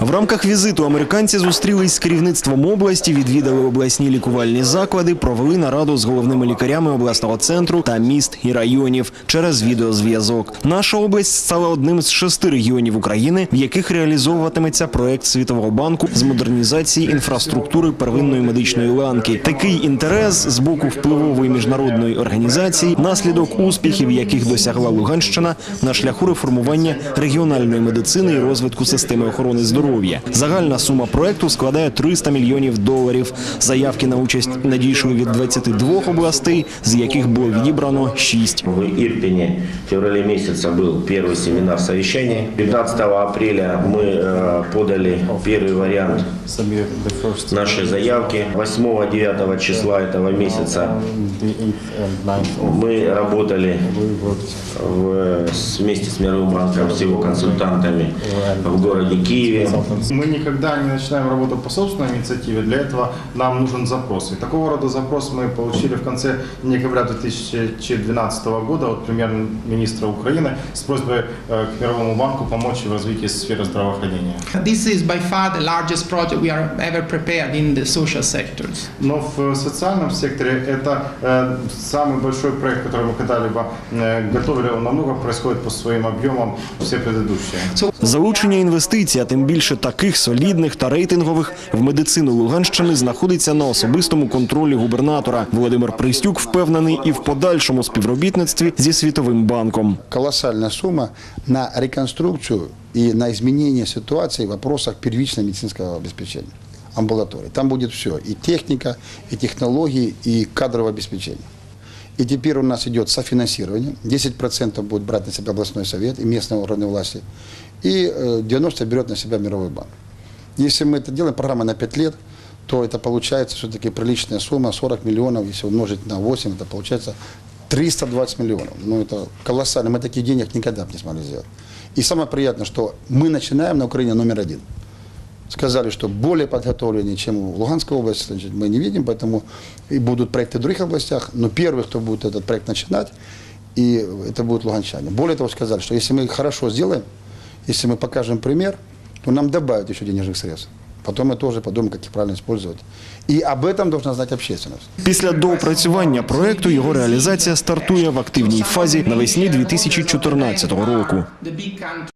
В рамках візиту американці зустрілись з керівництвом області, відвідали обласні лікувальні заклади, провели нараду з головними лікарями обласного центру та міст і районів через відеозв'язок. Наша область стала одним з шести регіонів України, в яких реалізовуватиметься проект Світового банку з модернізації інфраструктури первинної медичної ланки. Такий інтерес з боку впливової міжнародної організації, наслідок успіхів, яких досягла Луганщина на шляху реформування регіональної медицини і розвитку системи охорони здоров'я Загальна сума проекту складає 300 мільйонів доларів. Заявки на участь надійшли від 22 областей, з яких було відібрано 6. В Ирпене в феврале месяце был первый семинар совещания. 15 апреля мы э, подали первый вариант submit the first нашей заявки. 8-9 числа этого месяца the 8th and 9th of мы работали we worked в- с- вместе с Мировым банком, с его консультантами в городе Киеве. Мы никогда не начинаем работу по собственной инициативе. Для этого нам нужен запрос. И такого рода запрос мы получили в конце декабря 2012 года от премьер-министра Украины с просьбой э, к Мировому банку помочь в развитии сферы здравоохранения. This is by far the largest project we are ever prepared in the social sectors. Но в социальном секторе это э, самый большой проект, который мы когда-либо э, готовили. Он намного происходит по своим объемам все предыдущие. Залучення інвестицій, а тим більше таких солідних та рейтингових в медицину Луганщини знаходиться на особистому контролі губернатора. Володимир Пристюк впевнений і в подальшому співробітництві зі світовим банком. колоссальная сумма на реконструкцию и на изменение ситуации в вопросах первичного медицинского обеспечения амбулатории. Там будет все, и техника, и технологии, и кадровое обеспечение. И теперь у нас идет софинансирование. 10% будет брать на себя областной совет и местные органы власти. И э, 90% берет на себя мировой банк. Если мы это делаем, программа на 5 лет, то это получается все-таки приличная сумма, 40 миллионов, если умножить на 8, это получается 320 миллионов. Ну, это колоссально. Мы таких денег никогда бы не смогли сделать. И самое приятное, что мы начинаем на Украине номер один Сказали, что более подготовленнее, чем в Луганской области, значит, мы не видим, поэтому и будут проекты в других областях. Но первый, кто будет этот проект начинать, и это будут луганчане. Более того, сказали, что если мы хорошо сделаем, если мы покажем пример, то нам добавят еще денежных средств. Потом мы тоже подумаем, как их правильно использовать. И об этом должна знать общественность. Після доопрацювання проекту його реалізація стартує в активній фазі навесні 2014 року. The big country